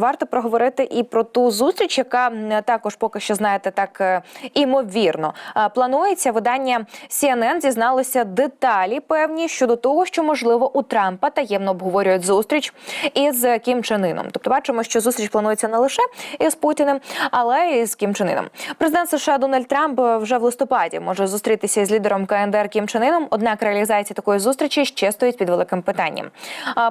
Варто проговорити і про ту зустріч, яка також поки що знаєте так е, імовірно е, планується. Видання CNN зізналося деталі певні щодо того, що можливо у Трампа таємно обговорюють зустріч із Кім Чен Іном. Тобто, бачимо, що зустріч планується не лише із Путіним, але й з Кім Чен Іном. Президент США Дональд Трамп е, вже в листопаді може зустрітися із лідером КНДР Кім Чен Іном, Однак реалізація такої зустрічі ще стоїть під великим питанням.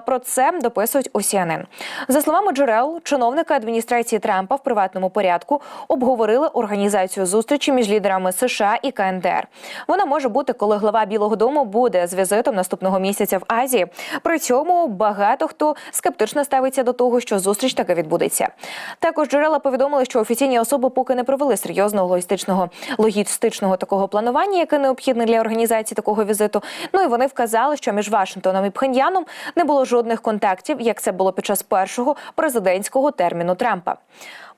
Про це дописують у CNN. За словами джерел, чиновники адміністрації Трампа в приватному порядку обговорили організацію зустрічі між лідерами США і КНДР. Вона може бути, коли глава Білого Дому буде з візитом наступного місяця в Азії. При цьому багато хто скептично ставиться до того, що зустріч таки відбудеться. Також джерела повідомили, що офіційні особи поки не провели серйозного логістичного логістичного такого планування, яке необхідне для організації такого візиту. Ну і вони вказали, що між Вашингтоном і Пхеньяном не було жодних контактів, як це було під час першого президентського терміну Трампа.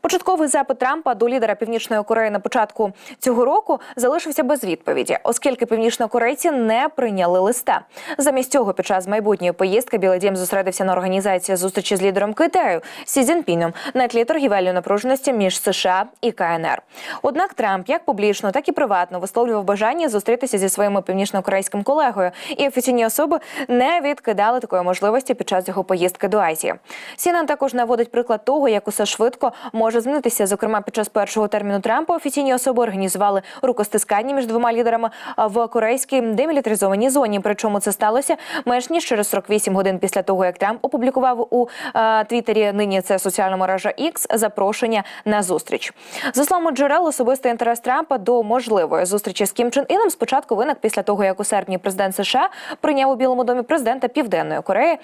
Початковий запит Трампа до лідера Північної Кореї на початку цього року залишився без відповіді, оскільки північнокорейці не прийняли листа. Замість цього, під час майбутньої поїздки Білий Дім зосередився на організації зустрічі з лідером Китаю Сі Цзіньпіном на тлі торгівельної напруженості між США і КНР. Однак Трамп як публічно, так і приватно висловлював бажання зустрітися зі своїм північнокорейським колегою, і офіційні особи не відкидали такої можливості під час його поїздки до Азії. CNN також наводить приклад того, як усе швидко може змінитися. Зокрема, під час першого терміну Трампа офіційні особи організували рукостискання між двома лідерами в корейській демілітаризованій зоні. Причому це сталося менш ніж через 48 годин після того, як Трамп опублікував у е, Твіттері, нині це соціальна мережа X, запрошення на зустріч. За словами джерел, особистий інтерес Трампа до можливої зустрічі з Кім Чен Іном спочатку виник після того, як у серпні президент США прийняв у Білому домі президента Південної Кореї.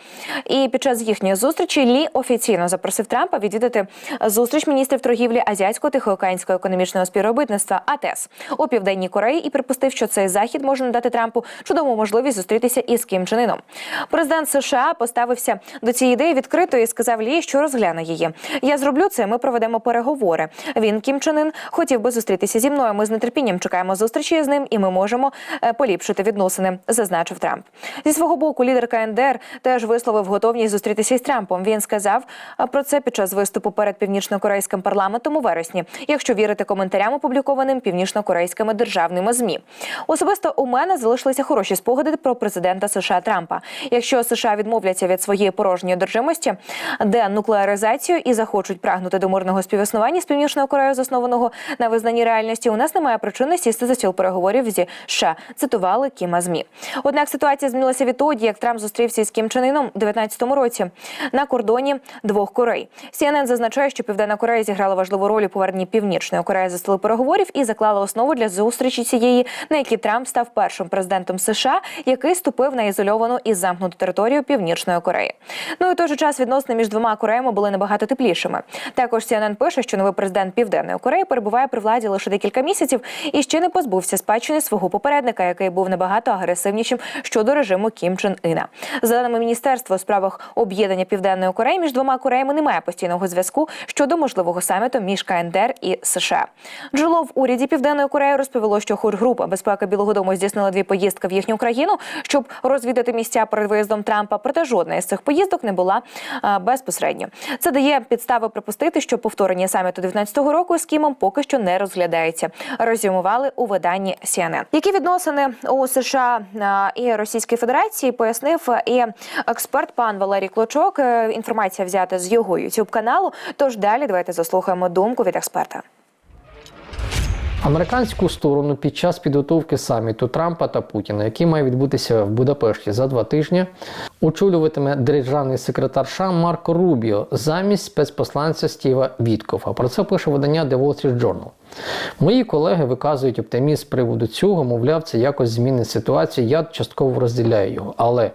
І під час їхньої зустрічі Лі офіційно запросив Трампа відвідати зустріч міністрів торгівлі Азіатсько-Тихоокеанського економічного співробітництва АТЕС у південній Кореї і припустив, що цей захід може надати Трампу чудову можливість зустрітися із Кім Чен Іном. Президент США поставився до цієї ідеї відкрито і сказав Лі, що розгляне її. Я зроблю це. Ми проведемо переговори. Він Кім Чен Ін хотів би зустрітися зі мною. Ми з нетерпінням чекаємо зустрічі з ним, і ми можемо е, поліпшити відносини, зазначив Трамп. Зі свого боку, лідер КНДР теж висловив готовність зустрітися із Трампом. Він сказав про це під час виступу перед північно-корейським парламентом у вересні, якщо вірити коментарям, опублікованим північно-корейськими державними змі. Особисто у мене залишилися хороші спогади про президента США Трампа. Якщо США відмовляться від своєї порожньої одержимості, денуклеаризацію і захочуть прагнути до мирного співіснування з північною Кореєю, заснованого на визнанні реальності, у нас немає причини сісти за стіл переговорів зі США. Цитували Кіма змі. Однак ситуація змінилася відтоді, як Трамп зустрівся із Кім Чен Іном у 19-му році на кордоні двох Корей. CNN зазначає, що Південна Корея зіграла важливу роль у поверненні Північної Кореї за стіл переговорів і заклала основу для зустрічі цієї, на якій Трамп став першим президентом США, який ступив на ізольовану і замкнуту територію Північної Кореї. Ну і той же час відносини між двома Кореями були набагато теплішими. Також CNN пише, що новий президент Південної Кореї перебуває при владі лише декілька місяців і ще не позбувся спадщини свого попередника, який був набагато агресивнішим щодо режиму Кім Чен Іна. За даними міністерства у справах об'єднання Південної Кореї між двома Кореями немає постійного зв'язку щодо можливого саміту між КНДР і США. Джерело в уряді Південної Кореї розповіло, що хоч група безпеки Білого Дому здійснила дві поїздки в їхню країну, щоб розвідати місця перед виїздом Трампа. Проте жодна із цих поїздок не була безпосередньо. Це дає підстави припустити, що повторення саміту 19-го року з Кімом поки що не розглядається. Резюмували у виданні CNN. Які відносини у США і Російської Федерації пояснив і експерт пан Валерій Клочок. Е, Інформація взята з його youtube каналу. Тож далі давайте заслухаємо думку від експерта. Американську сторону під час підготовки саміту Трампа та Путіна, який має відбутися в Будапешті за два тижні, очолюватиме державний секретар США Марко Рубіо замість спецпосланця Стіва Віткофа. Про це пише видання The Wall Street Journal. Мої колеги виказують оптимізм з приводу цього, мовляв, це якось змінить ситуацію. Я частково розділяю його. Але,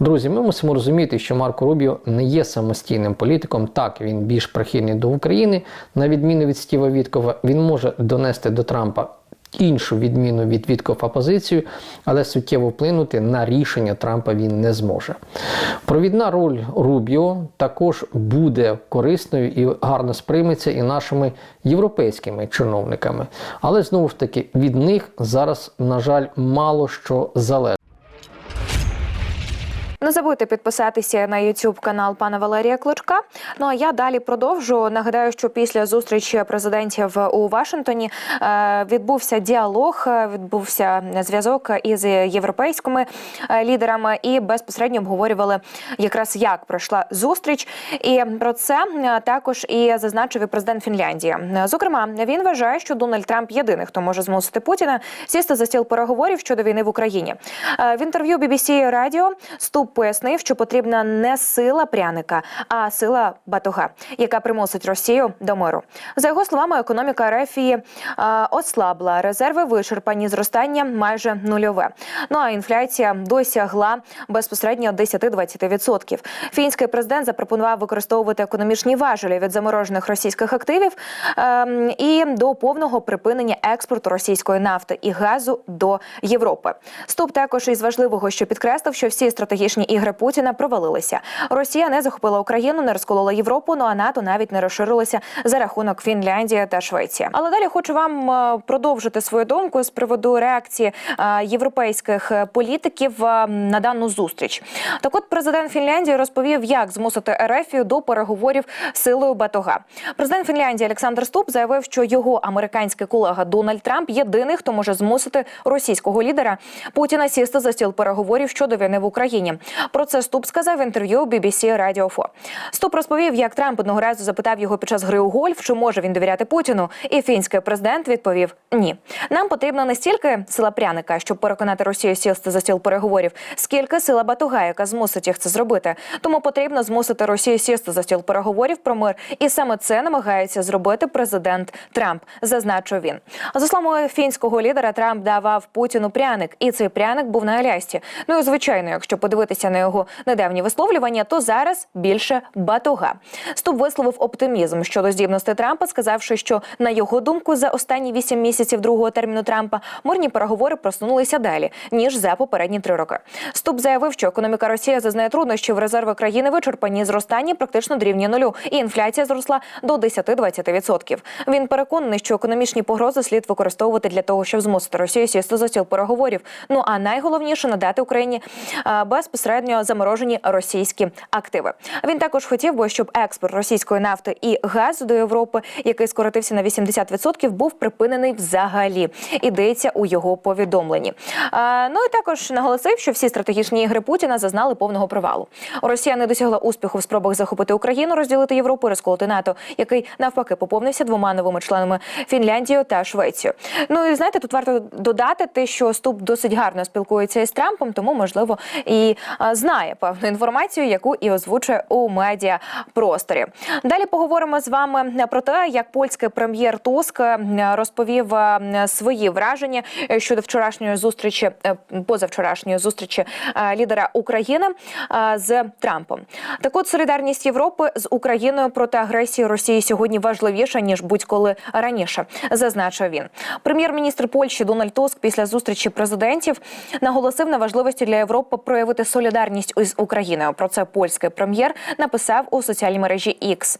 друзі, ми мусимо розуміти, що Марко Рубіо не є самостійним політиком. Так, він більш прихильний до України, на відміну від Стіва Віткова, він може донести до Трампа. Іншу відміну від Віткофа позицію, але суттєво вплинути на рішення Трампа він не зможе. Провідна роль Рубіо також буде корисною і гарно сприйметься і нашими європейськими чиновниками. Але знову ж таки від них зараз, на жаль, мало що залежить. Не забудьте підписатися на YouTube канал пана Валерія Клочка. Ну а я далі продовжу. Нагадаю, що після зустрічі президентів у Вашингтоні е, відбувся діалог, е, відбувся зв'язок із європейськими е, лідерами і безпосередньо обговорювали якраз як пройшла зустріч. І про це також і зазначив і президент Фінляндії. Зокрема, він вважає, що Дональд Трамп єдиний, хто може змусити Путіна сісти за стіл переговорів щодо війни в Україні. В інтерв'ю BBC Радіо Ступ пояснив, що потрібна не сила пряника, а сила батога, яка примусить Росію до миру. За його словами, економіка Рефії ослабла, резерви вичерпані, зростання майже нульове. Ну а інфляція досягла безпосередньо 10-20%. Фінський президент запропонував використовувати економічні важелі від заморожених російських активів ем, і до повного припинення експорту російської нафти і газу до Європи. Стоп також із важливого, що підкреслив, що всі стратегічні ігри Путіна провалилися. Росія не захопила Україну, не розколола Європу. Ну а НАТО навіть не розширилося за рахунок Фінляндії та Швеції. Але далі хочу вам е, продовжити свою думку з приводу реакції е, європейських політиків е, на дану зустріч. Так, от президент Фінляндії розповів, як змусити Ерефію до переговорів силою батога. Президент Фінляндії Олександр Ступ заявив, що його американський колега Дональд Трамп єдиний, хто може змусити російського лідера Путіна сісти за стіл переговорів щодо війни в Україні. Про це Ступ сказав в інтерв'ю BBC Radio 4. Ступ розповів, як Трамп одного разу запитав його під час гри у гольф, чи може він довіряти Путіну. І фінський президент відповів: ні. Нам потрібна не стільки сила пряника, щоб переконати Росію сісти за стіл переговорів, скільки сила батуга, яка змусить їх це зробити. Тому потрібно змусити Росію сісти за стіл переговорів про мир. І саме це намагається зробити президент Трамп, зазначив він. За словами фінського лідера, Трамп давав Путіну пряник, і цей пряник був на Алясці. Ну і звичайно, якщо подивитися на його недавні висловлювання, то зараз більше батога. Ступ висловив оптимізм щодо здібності Трампа, сказавши, що на його думку за останні вісім місяців другого терміну Трампа мирні переговори просунулися далі ніж за попередні три роки. Ступ заявив, що економіка Росії зазнає труднощів, резерви країни вичерпані, зростання практично дорівнює нулю, і інфляція зросла до 10-20%. Він переконаний, що економічні погрози слід використовувати для того, щоб змусити Росію сісти за стіл переговорів. Ну а найголовніше надати Україні а, безпосередньо заморожені російські активи. Він також хотів би, щоб експорт російської нафти і газу до Європи, який скоротився на 80%, був припинений взагалі. Ідеться у його повідомленні. А, ну і також наголосив, що всі стратегічні ігри Путіна зазнали повного провалу. Росія не досягла успіху в спробах захопити Україну, розділити Європу, розколоти НАТО, який навпаки поповнився двома новими членами Фінляндією та Швецією. Ну і знаєте, тут варто додати те, що Ступ досить гарно спілкується із Трампом, тому можливо і знає певну інформацію, яку і озвучує у медіа просторі. Далі поговоримо з вами про те, як польський прем'єр Туск е, розповів е, свої враження е, щодо вчорашньої зустрічі, е, позавчорашньої зустрічі е, лідера України е, з Трампом. Так от солідарність Європи з Україною проти агресії Росії сьогодні важливіша ніж будь-коли раніше, зазначив він. Прем'єр-міністр Польщі Дональд Туск після зустрічі президентів наголосив на важливості для Європи проявити солідарність із Україною. Про це польський прем'єр написав у соціальній мережі X.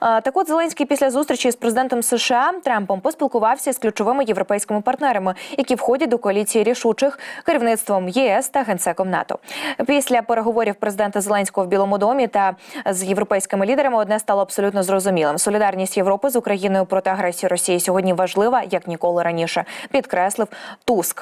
Так от Зеленський після зустрічі з президентом США Трампом поспілкувався з ключовими європейськими партнерами, які входять до коаліції рішучих керівництвом ЄС та генсеком НАТО. Після переговорів президента Зеленського в Білому домі та з європейськими лідерами одне стало абсолютно зрозумілим. Солідарність Європи з Україною проти агресії Росії сьогодні важлива як ніколи раніше, підкреслив Туск.